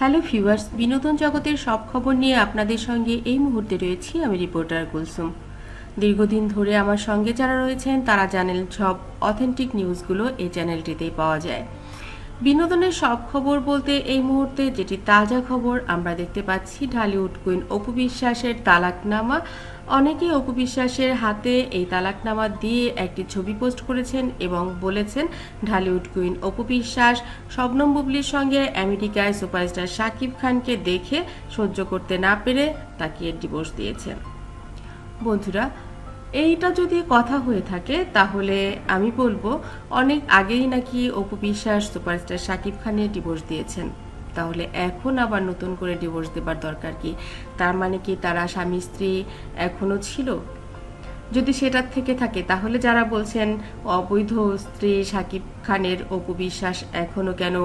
Hello viewers, বিনোদন জগতের সব খবর নিয়ে আপনাদের সঙ্গে এই মুহূর্তে রয়েছি আমি রিপোর্টার কুলসুম। দীর্ঘদিন ধরে আমার সঙ্গে যারা রয়েছেন, তারা জানেন সব অথেন্টিক নিউজগুলো এই চ্যানেলটিতেই পাওয়া যায়। বিনোদনের সব খবর বলতে এই মুহূর্তে যেটি তাজা খবর, আমরা দেখতে পাচ্ছি ঢালিউড কুইন অপু বিশ্বাসের তালাকনামা। অনেকেই অপু বিশ্বাসের হাতে এই তালাকনামা দিয়ে একটি ছবি পোস্ট করেছেন এবং বলেছেন, ঢালিউড কুইন অপু বিশ্বাস, শবনম বুবলির সঙ্গে আমেরিকায় সুপারস্টার শাকিব খানকে দেখে সহ্য করতে না পেরে তাকে ডিভোর্স দিয়েছেন। বন্ধুরা এইটা যদি কথা হয়ে থাকে, তাহলে আমি বলব, অনেক আগেই নাকি অপু বিশ্বাস সুপারস্টার শাকিব খানের ডিভোর্স দিয়েছেন। তাহলে এখন আবার নতুন করে ডিভোর্স দেবার দরকার কি? তার মানে কি তারা স্বামী স্ত্রী এখনও ছিল? যদি সেটার থেকে থাকে, তাহলে যারা বলছেন অবৈধ স্ত্রী সাকিব খানের অপু বিশ্বাস এখনও কেন,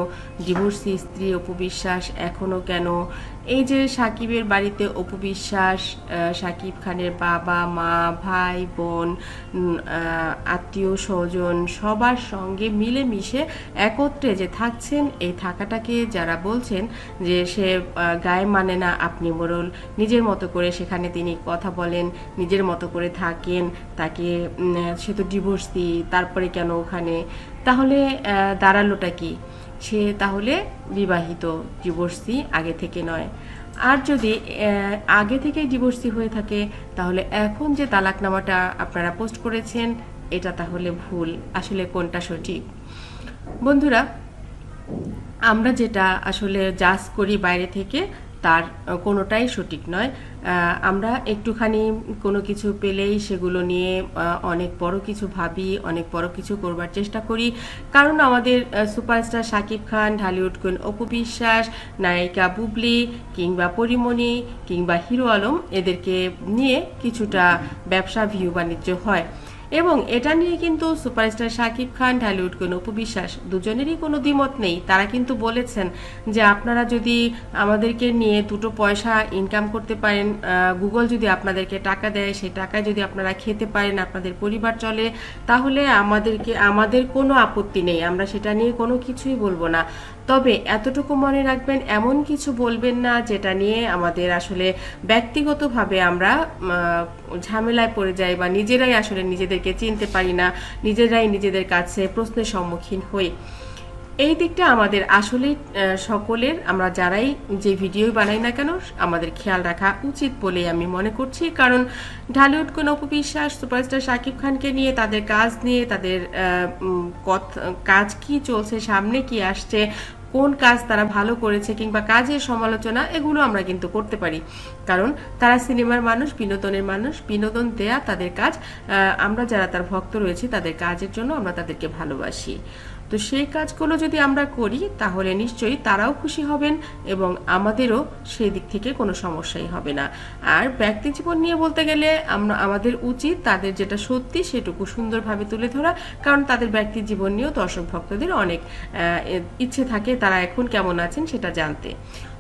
ডিভোর্সি স্ত্রী অপু বিশ্বাস এখনও কেন? এই যে সাকিবের বাড়িতে অপু বিশ্বাস সাকিব খানের বাবা, মা, ভাই, বোন আত্মীয়, স্বজন, সবার সঙ্গে মিলেমিশে একত্রে যে থাকছেন, এই থাকাটাকে যারা বলছেন যে সে গায়ে মানে না, আপনি মোরল, নিজের মতো করে সেখানে তিনি কথা বলেন, নিজের মতো করে থাকেন তাকে সে তো ডিভোর্স দিই, তারপরে কেন ওখানে? তাহলে দাঁড়ালোটা কি? সে তাহলে বিবাহিত ডিভোর্সি আগে থেকে নয়। আর যদি আগে থেকেই ডিভোর্সি হয়ে থাকে, তাহলে এখন যে তালাকনামাটা আপনারা পোস্ট করেছেন, এটা তাহলে ভুল। আসলে কোনটা সঠিক? বন্ধুরা, আমরা যেটা আসলে জাজ করি বাইরে থেকে তার কোনোটাই সঠিক নয়। আমরা একটুখানি কোনো কিছু পেলেই সেগুলো নিয়ে অনেক বড় কিছু ভাবি, অনেক বড় কিছু করবার চেষ্টা করি। কারণ আমাদের সুপারস্টার শাকিব খান, ঢালিউড কুইন অপু বিশ্বাস, নায়িকা বুবলি কিংবা পরিমণি কিংবা হিরো আলম এদেরকে নিয়ে কিছুটা ব্যবসা, ভিউ বাণিজ্য হয়। এবং এটা নিয়ে কিন্তু সুপারস্টার শাকিব খান, ঢালিউড কোন উপবিশ্বাস দুজনেরই কোনো দ্বিমত নেই। তারা কিন্তু বলেছেন যে আপনারা যদি আমাদেরকে নিয়ে দুটো পয়সা ইনকাম করতে পারেন গুগল যদি আপনাদেরকে টাকা দেয়, সেই টাকায় যদি আপনারা খেতে পারেন, আপনাদের পরিবার চলে, তাহলে আমাদেরকে, আমাদের কোনো আপত্তি নেই। আমরা সেটা নিয়ে কোনো কিছুই বলব না। তবে এতটুকু মনে রাখবেন, এমন কিছু বলবেন না যেটা নিয়ে আমাদের আসলে ব্যক্তিগতভাবে আমরা ঝামেলায় পড়ে যাই বা নিজেরাই আসলে নিজেদেরকে চিনতে পারি না নিজেরাই নিজেদের কাছে প্রশ্নের সম্মুখীন হই। এই দিকটা আমাদের আসলেই আহ, সকলের আমরা যারাই যে ভিডিও বানাই না কেন আমাদের খেয়াল রাখা উচিত বলে আমি মনে করছি। কারণ ঢালিউড কোন অপবিশ্বাস সুপারস্টার শাকিব খানকে নিয়ে তাদের কাজ নিয়ে তাদের কাজ কি চলছে সামনে কি আসছে কোন কাজ তারা ভালো করেছে কিংবা কাজের সমালোচনা, এগুলো আমরা কিন্তু করতে পারি। কারণ তারা সিনেমার মানুষ, বিনোদনের মানুষ, বিনোদন দেয়া তাদের কাজ। আমরা যারা তার ভক্ত রয়েছে, তাদের কাজের জন্য আমরা তাদেরকে ভালোবাসি। তো সেই কাজগুলো যদি আমরা করি, তাহলে নিশ্চয়ই তারাও খুশি হবেন এবং আমাদেরও সেই দিক থেকে কোনো সমস্যাই হবে না। আর ব্যক্তি জীবন নিয়ে বলতে গেলে আমরা, আমাদের উচিত তাদের যেটা সত্যি সেটুকু সুন্দরভাবে তুলে ধরা, কারণ তাদের ব্যক্তি জীবন নিয়েও দর্শক ভক্তদের অনেক ইচ্ছে থাকে তারা এখন কেমন আছেন সেটা জানতে।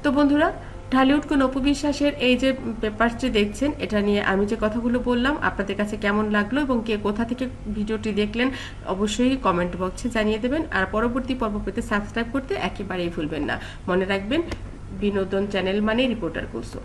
তো বন্ধুরা ঢালিউড কোন অপবিশ্বাসের এই যে পেপারটি দেখছেন, এটা নিয়ে আমি যে কথাগুলো বললাম, আপনাদের কাছে কেমন লাগল এবং কে কোথা থেকে ভিডিওটি দেখলেন, অবশ্যই কমেন্ট বক্সে জানিয়ে দেবেন। আর পরবর্তী পর্ব পেতে সাবস্ক্রাইব করতে একেবারেই ভুলবেন না। মনে রাখবেন, বিনোদন চ্যানেল মানে রিপোর্টার কুলসুম।